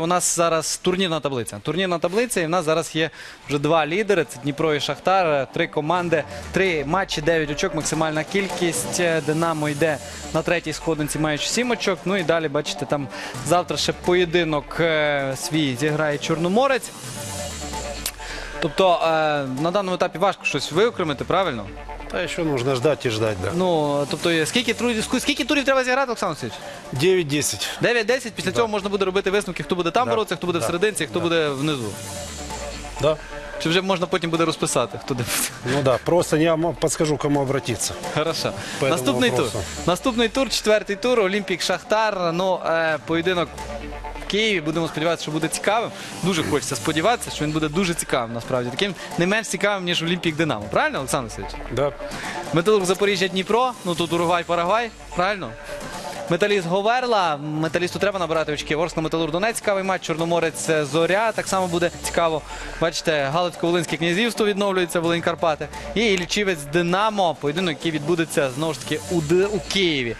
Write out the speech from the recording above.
У нас зараз турнірна таблиця. Турнірна таблиця, і в нас зараз є вже два лідери: це Дніпро і Шахтар. Три команди, три матчі, дев'ять очок, максимальна кількість. Е, Динамо йде на третій сходинці, маючи сім очок. Ну і далі, бачите, там завтра ще поєдинок е, свій зіграє Чорноморець. Тобто е, на даному етапі важко щось виокремити, правильно? А еще нужно ждать и ждать, да. Ну тобто, е, скільки турів, скільки турів треба зіграти, Олександр Васильович? 9-10. 9-10, після цього можна буде робити висновки, хто буде там Да. боротися, хто буде Да. в серединці, хто буде внизу. Да. Чи вже можна потім буде розписати, хто де буде? Ну да, просто я вам подскажу, кому обратиться. Хорошо. По этому Наступний тур. вопросу. Наступний тур, четвертий тур, Олімпік Шахтар. Ну, е, поєдинок в Києві. Будемо сподіватися, що буде цікавим. Дуже хочеться сподіватися, що він буде дуже цікавим, насправді. Таким не менш цікавим, ніж Олімпік Динамо. Правильно, Олександр Васильович? Да. Металург Запоріжжя Дніпро, ну тут Уругвай, Парагвай, правильно? Металіст Говерла, металісту треба набирати очки. Ворскла Металур Донець, цікавий матч, Чорноморець е, Зоря. Так само буде цікаво. Бачите, Галицько-Волинське князівство відновлюється, Волинь Карпати. І Ільчівець Динамо, поєдинок, який відбудеться знову ж таки у, Д- у Києві.